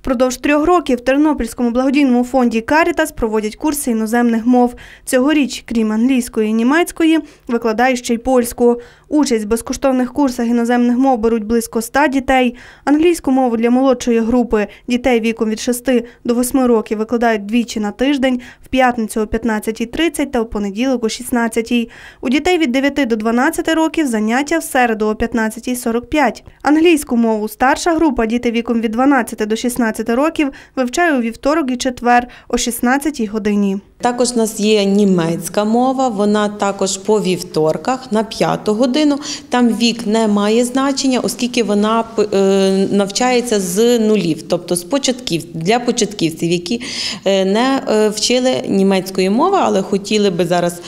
Впродовж трьох років в Тернопільському благодійному фонді Карітас проводять курси іноземних мов. Цьогоріч, крім англійської і німецької, викладають ще й польську. Участь в безкоштовних курсах іноземних мов беруть близько ста дітей. Англійську мову для молодшої групи дітей віком від 6 до 8 років викладають двічі на тиждень, в п'ятницю о 15.30 та в понеділок о 16.00. У дітей від 9 до 12 років заняття в середу о 15.45. Англійську мову старша група, діти віком від 12 до 16 років, вивчає у вівторок і четвер о 16 годині. Також у нас є німецька мова, вона також по вівторках на п'яту годину. Там вік не має значення, оскільки вона е, навчається з нулів, тобто з початків для початківців, які е, не е, вчили німецької мови, але хотіли би зараз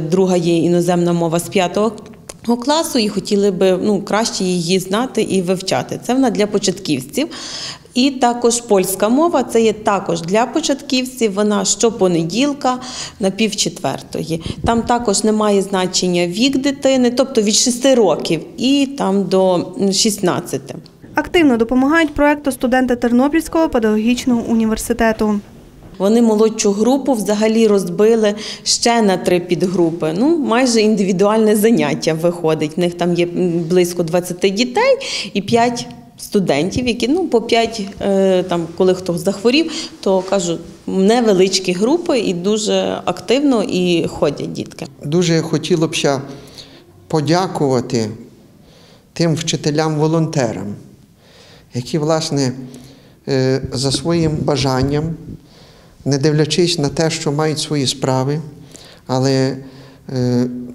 друга є іноземна мова з п'ятого. Класу і хотіли би ну краще її знати і вивчати. Це вона для початківців. І також польська мова це є також для початківців. Вона щопонеділка на півчетвертої. Там також немає значення вік дитини, тобто від 6 років і там до 16. Активно допомагають проекту студенти Тернопільського педагогічного університету. Вони молодшу групу взагалі розбили ще на три підгрупи. Ну, майже індивідуальне заняття виходить. В них там є близько 20 дітей і 5 студентів, які ну по 5, там, коли хто захворів, то кажу, невеличкі групи і дуже активно і ходять дітки. Дуже хотіло б ще подякувати тим вчителям-волонтерам, які, власне, за своїм бажанням, не дивлячись на те, що мають свої справи, але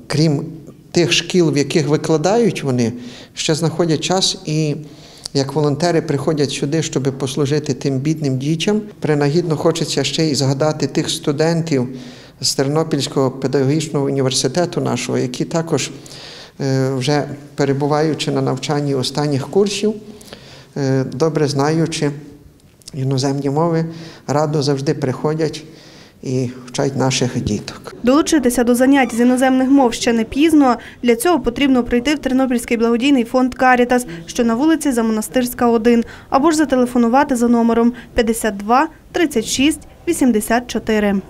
крім тих шкіл, в яких викладають вони, ще знаходять час і як волонтери приходять сюди, щоб послужити тим бідним дітям. Принагідно хочеться ще й згадати тих студентів з Тернопільського педагогічного університету нашого, які також, вже перебуваючи на навчанні останніх курсів, добре знаючи іноземні мови, радо завжди приходять і вчать наших діток. Долучитися до занять з іноземних мов ще не пізно. Для цього потрібно прийти в Тернопільський благодійний фонд Карітас, що на вулиці Замонастирська, 1, або ж зателефонувати за номером 52 36 84.